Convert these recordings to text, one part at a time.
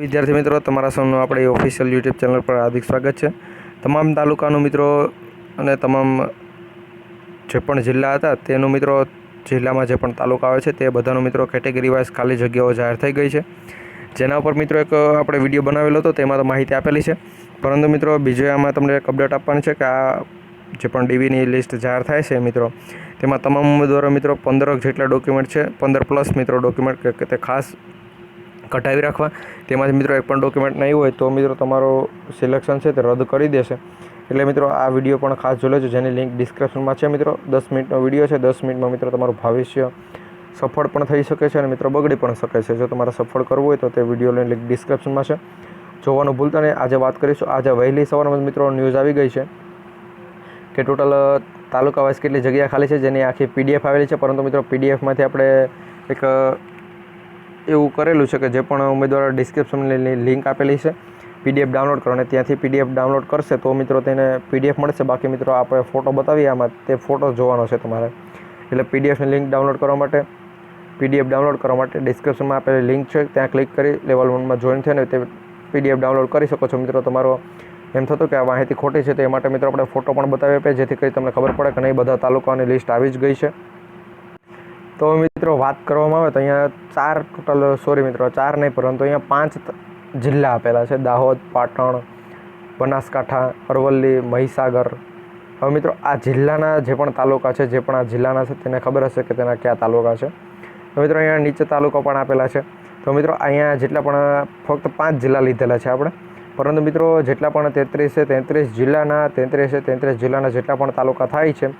વિદ્યાર્થી મિત્રો, તમારા સૌનું આપણી ઓફિશિયલ યુટ્યુબ ચેનલ પર હાર્દિક સ્વાગત છે. તમામ તાલુકાનું મિત્રો અને તમામ જે પણ જિલ્લા હતા, તેનું મિત્રો જિલ્લામાં જે પણ તાલુકા આવે છે, તે બધાનું મિત્રો કેટેગરી વાઇઝ ખાલી જગ્યાઓ જાહેર થઈ ગઈ છે. જેના ઉપર મિત્રો એક આપણે વીડિયો બનાવેલો હતો, તેમાં તો માહિતી આપેલી છે. પરંતુ મિત્રો, બીજો આમાં તમને એક અપડેટ આપવાની છે કે આ જે પણ ડીવીની લિસ્ટ જાહેર થાય છે મિત્રો, તેમાં તમામ ઉમેદવારો મિત્રો પંદર જેટલા ડોક્યુમેન્ટ છે, પંદર પ્લસ મિત્રો ડોક્યુમેન્ટ કે તે ખાસ કઢાવી રાખવા. તેમાંથી મિત્રો એક પણ ડોક્યુમેન્ટ નહીં હોય તો મિત્રો તમારું સિલેક્શન છે તે રદ કરી દેશે. એટલે મિત્રો આ વીડિયો પણ ખાસ જોઈ લેજો, જેની લિંક ડિસ્ક્રિપ્શનમાં છે મિત્રો. દસ મિનિટનો વીડિયો છે, દસ મિનિટમાં મિત્રો તમારું ભવિષ્ય સફળ પણ થઈ શકે છે અને મિત્રો બગડી પણ શકે છે. જો તમારે સફળ કરવું હોય તો તે વિડીયોની લિંક ડિસ્ક્રિપ્શનમાં છે. જોવાનું ભૂલતા નહીં. આજે વાત કરીશું. આજે વહેલી સવારમાં મિત્રો ન્યૂઝ આવી ગઈ છે કે ટોટલ તાલુકા વાઇઝ કેટલી જગ્યા ખાલી છે, જેની આખી પીડીએફ આવેલી છે. પરંતુ મિત્રો પીડીએફમાંથી આપણે એક એવું કરેલું છે કે જે પણ ઉમેદવાર ડિસ્ક્રિપ્શનની લિંક આપેલી છે પીડીએફ ડાઉનલોડ કરો અને ત્યાંથી પીડીએફ ડાઉનલોડ કરશે તો મિત્રો તેને પીડીએફ મળશે. બાકી મિત્રો આપણે ફોટો બતાવીએ આમાં, તે ફોટો જોવાનો છે તમારે. એટલે પીડીએફની લિંક ડાઉનલોડ કરવા માટે પીડીએફ ડાઉનલોડ કરવા માટે ડિસ્ક્રિપ્શનમાં આપેલી લિંક છે, ત્યાં ક્લિક કરી લેવલ વનમાં જોઈન થઈને તે પીડીએફ ડાઉનલોડ કરી શકો છો. મિત્રો તમારો એમ થતું કે આ માહિતી ખોટી છે તે માટે મિત્રો આપણે ફોટો પણ બતાવી આપીએ જેથી કરી તમને ખબર પડે કે નહીં, બધા તાલુકાની લિસ્ટ આવી જ ગઈ છે. તો મિત્રો વાત કરવામાં આવે તો અહીંયા ચાર ટોટલ સોરી મિત્રો, ચાર નહીં, પરંતુ અહીંયા પાંચ જિલ્લા આપેલા છે. દાહોદ, પાટણ, બનાસકાંઠા, અરવલ્લી, મહીસાગર. હવે મિત્રો આ જિલ્લાના જે પણ તાલુકા છે, જે પણ આ જિલ્લાના છે, તેને ખબર હશે કે તેના કયા તાલુકા છે. તો મિત્રો અહીંયા નીચે તાલુકા પણ આપેલા છે. તો મિત્રો અહીંયા જેટલા પણ ફક્ત પાંચ જિલ્લા લીધેલા છે આપણે. પરંતુ મિત્રો જેટલા પણ તેત્રીસ છે, તેત્રીસ જિલ્લાના, તેત્રીસ તેત્રીસ જિલ્લાના જેટલા પણ તાલુકા થાય છે,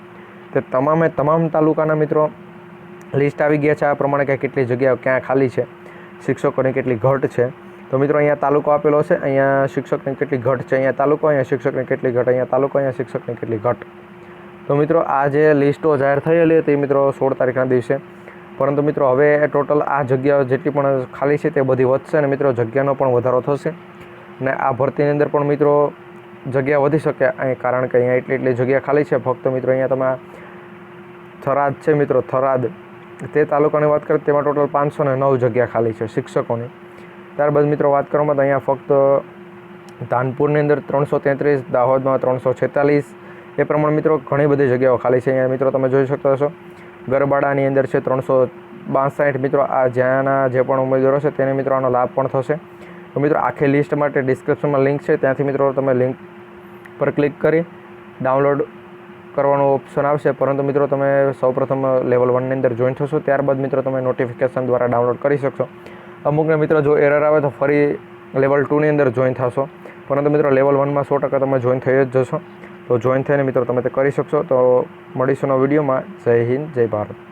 તે તમામે તમામ તાલુકાના મિત્રો લિસ્ટ આવી ગયા છે આ પ્રમાણે કે કેટલી જગ્યાઓ ક્યાં ખાલી છે, શિક્ષકોની કેટલી ઘટ છે. તો મિત્રો, અહીંયા તાલુકો આપેલો છે, અહીંયા શિક્ષકની કેટલી ઘટ છે, અહીંયા તાલુકો, અહીંયા શિક્ષકની કેટલી ઘટ, અહીંયા તાલુકો, અહીંયા શિક્ષકની કેટલી ઘટ. તો મિત્રો, આ જે લિસ્ટો જાહેર થયેલી હતી મિત્રો સોળ તારીખના દિવસે. પરંતુ મિત્રો, હવે ટોટલ આ જગ્યાઓ જેટલી પણ ખાલી છે તે બધી વધશે અને મિત્રો, જગ્યાનો પણ વધારો થશે. અને આ ભરતીની અંદર પણ મિત્રો, જગ્યા વધી શકે. અહીં કારણ કે અહીંયા એટલી એટલી જગ્યા ખાલી છે. ફક્ત મિત્રો, અહીંયા તમે થરાદ છે મિત્રો, થરાદ. તે તાલુકાની વાત કરીએ તેમાં ટોટલ પાંચસો ને નવ જગ્યા ખાલી છે શિક્ષકોની. ત્યારબાદ મિત્રો વાત કરવામાં તો અહીંયા ફક્ત ધાનપુરની અંદર ત્રણસો તેત્રીસ, દાહોદમાં ત્રણસો છેતાલીસ. એ પ્રમાણે મિત્રો ઘણી બધી જગ્યાઓ ખાલી છે. અહીંયા મિત્રો તમે જોઈ શકતા હશો. ગરબાડાની અંદર છે ત્રણસો બાસઠ. મિત્રો આ જ્યાંના જે પણ ઉમેદવારો છે તેને મિત્રો આનો લાભ પણ થશે. તો મિત્રો આખી લિસ્ટ માટે ડિસ્ક્રિપ્શનમાં લિંક છે. ત્યાંથી મિત્રો તમે લિંક પર ક્લિક કરી ડાઉનલોડ કરવાનો ઓપ્શન આવશે. પરંતુ મિત્રો, તમે સૌપ્રથમ લેવલ વનની અંદર જોઈન થશો. ત્યારબાદ મિત્રો, તમે નોટિફિકેશન દ્વારા ડાઉનલોડ કરી શકશો. અમુકને મિત્રો, જો એરર આવે તો ફરી લેવલ ટુની અંદર જોઈન થશો. પરંતુ મિત્રો લેવલ વનમાં સો ટકા તમે જોઈન થઈ જ જશો. તો જોઈન થઈને મિત્રો, તમે તે કરી શકશો. તો મળીશું વિડીયોમાં જય હિન્દ, જય ભારત.